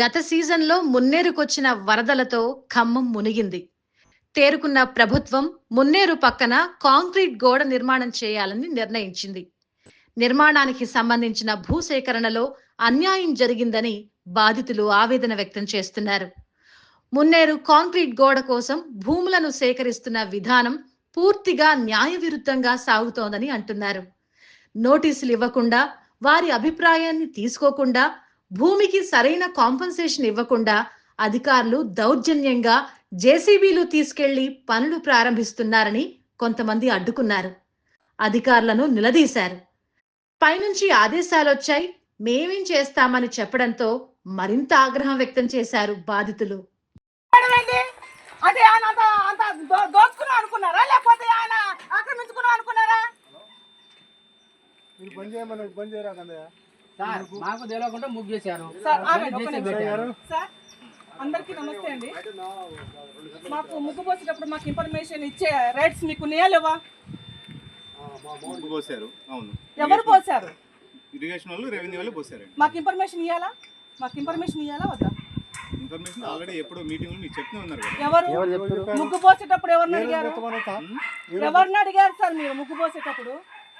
గత సీజన్లో మున్నేరుకొచ్చిన వరదలతో ఖమ్మం మునిగింది. తేరుకున్న ప్రభుత్వం మున్నేరు పక్కన కాంక్రీట్ గోడ నిర్మాణం చేయాలని నిర్ణయించింది. నిర్మాణానికి సంబంధించిన భూసేకరణలో అన్యాయం జరిగిందని బాధితులు ఆవేదన వ్యక్తం చేస్తున్నారు. మున్నేరు కాంక్రీట్ గోడ కోసం భూములను సేకరిస్తున్న విధానం పూర్తిగా న్యాయ విరుద్ధంగా సాగుతోందని అంటున్నారు. నోటీసులు ఇవ్వకుండా వారి అభిప్రాయాన్ని తీసుకోకుండా భూమికి సరైన కాంపన్సేషన్ ఇవ్వకుండా అధికారులు దౌర్జన్యంగా జేసీబీలు తీసుకెళ్ళి పనులు ప్రారంభిస్తున్నారని కొంతమంది అడ్డుకున్నారు. అధికారులను నిలదీశారు. పైనుంచి ఆదేశాలొచ్చాయి. మేమేం చేస్తామని చెప్పడంతో మరింత ఆగ్రహం వ్యక్తం చేశారు బాధితులు. అడగండి అంటే ఆయన అంత అంత దో- దోచుకున్నాం అనుకున్నారా? లేకపోతే ఆయన ఆక్రమించుకున్నాం అనుకున్నారా? సార్ మాకు తెలియకుండా ముగ్గు చేశారు సార్ మళ్ళీ ఆగండి, ఒక్క చేసి నిమిషం. పెట్టారు. సార్ అందరికీ నమస్తే అండి. మాకు ముగ్గు పోసేటప్పుడు మాకు ఇన్ఫర్మేషన్ ఇచ్చే రైట్స్ మీకు లేవా? ముగ్గు పోసారు అవును. ఎవరు పోసారు? ఇరిగేషన్ వాళ్ళు రెవెన్యూ వాళ్ళు పోసారండి. మాకు ఇన్ఫర్మేషన్ ఇవ్వాలా మాకు ఇన్ఫర్మేషన్ ఇవ్వాలా వద్దా? ఇన్ఫర్మేషన్ ఆల్రెడీ ఎప్పుడో మీటింగ్ మీకు చెప్తూనే ఉన్నారు కదా. ఎవరు? ముగ్గు పోసేటప్పుడు ఎవరిని అడిగారు? ఎవరిని అడిగారు సార్ మీరు ముగ్గు పోసేటప్పుడు?